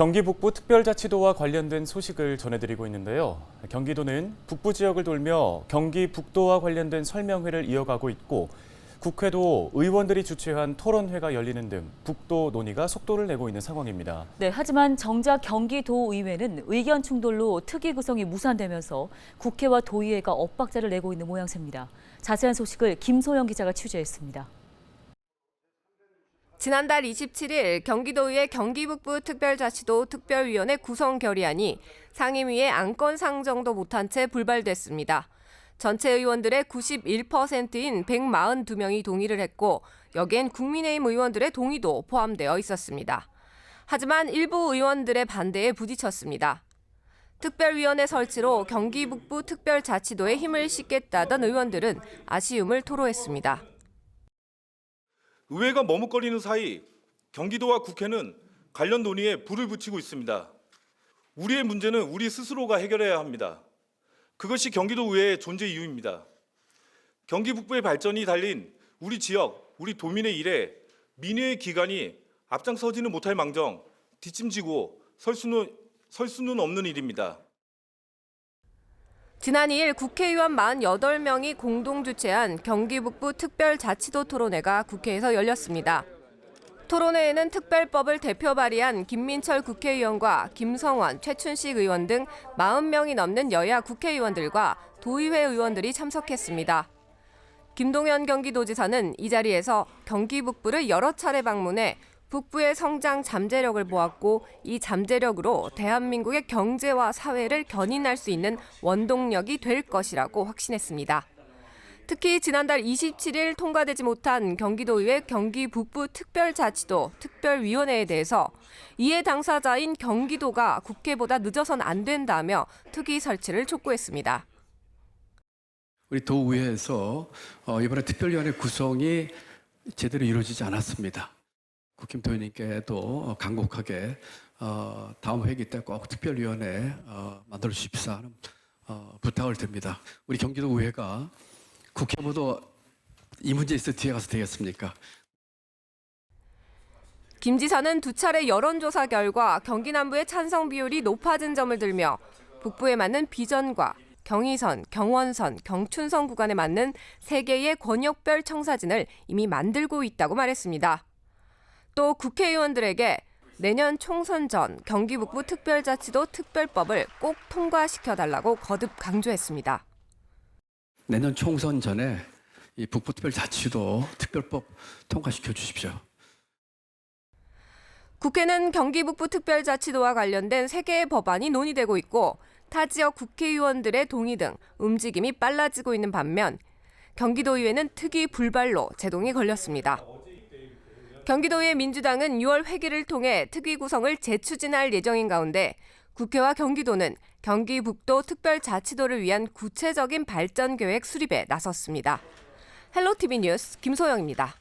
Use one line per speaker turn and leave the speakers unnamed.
경기 북부 특별자치도와 관련된 소식을 전해드리고 있는데요. 경기도는 북부 지역을 돌며 경기 북도와 관련된 설명회를 이어가고 있고 국회도 의원들이 주최한 토론회가 열리는 등 북도 논의가 속도를 내고 있는 상황입니다.
네, 하지만 정작 경기도 의회는 의견 충돌로 특위 구성이 무산되면서 국회와 도의회가 엇박자를 내고 있는 모양새입니다. 자세한 소식을 김소영 기자가 취재했습니다.
지난달 27일 경기도의회 경기 북부 특별자치도 특별위원회 구성 결의안이 상임위에 안건 상정도 못한 채 불발됐습니다. 전체 의원들의 91%인 142명이 동의를 했고 여기엔 국민의힘 의원들의 동의도 포함되어 있었습니다. 하지만 일부 의원들의 반대에 부딪혔습니다. 특별위원회 설치로 경기 북부 특별자치도에 힘을 싣겠다던 의원들은 아쉬움을 토로했습니다.
의회가 머뭇거리는 사이 경기도와 국회는 관련 논의에 불을 붙이고 있습니다. 우리의 문제는 우리 스스로가 해결해야 합니다. 그것이 경기도 의회의 존재 이유입니다. 경기 북부의 발전이 달린 우리 지역, 우리 도민의 일에 민의의 기관이 앞장서지는 못할 망정 뒷짐지고 설 수는 설 수는 없는 일입니다.
지난 2일 국회의원 48명이 공동 주최한 경기 북부 특별자치도 토론회가 국회에서 열렸습니다. 토론회에는 특별법을 대표 발의한 김민철 국회의원과 김성원, 최춘식 의원 등 40명이 넘는 여야 국회의원들과 도의회 의원들이 참석했습니다. 김동연 경기도지사는 이 자리에서 경기 북부를 여러 차례 방문해 북부의 성장 잠재력을 보았고 이 잠재력으로 대한민국의 경제와 사회를 견인할 수 있는 원동력이 될 것이라고 확신했습니다. 특히 지난달 27일 통과되지 못한 경기도의회 경기 북부 특별자치도 특별위원회에 대해서 이해 당사자인 경기도가 국회보다 늦어선 안 된다며 특위 설치를 촉구했습니다.
우리 도의회에서 어, 이번에 특별위원회 구성이 제대로 이루어지지 않았습니다. 국힘도의원님께도 어, 간곡하게 어, 다음 회기 때 꼭 특별위원회 어, 만들어 주십사 하는 어, 부탁을 드립니다. 우리 경기도 의회가 국회보다 이 문제에 있어 뒤에 가서 되겠습니까?
김 지사는 두 차례 여론조사 결과 경기 남부의 찬성 비율이 높아진 점을 들며 북부에 맞는 비전과 경의선, 경원선, 경춘선 구간에 맞는 세 개의 권역별 청사진을 이미 만들고 있다고 말했습니다. 또 국회의원들에게 내년 총선 전 경기 북부 특별자치도 특별법을 꼭 통과시켜 달라고 거듭 강조했습니다.
내년 총선 전에 이 북부특별자치도 특별법 통과시켜 주십시오.
국회는 경기 북부 특별자치도와 관련된 세 개의 법안이 논의되고 있고 타 지역 국회의원들의 동의 등 움직임이 빨라지고 있는 반면 경기도의회는 특위 불발로 제동이 걸렸습니다. 경기도의 민주당은 6월 회기를 통해 특위 구성을 재추진할 예정인 가운데 국회와 경기도는 경기 북도 특별자치도를 위한 구체적인 발전 계획 수립에 나섰습니다. 헬로티비 뉴스 김소영입니다.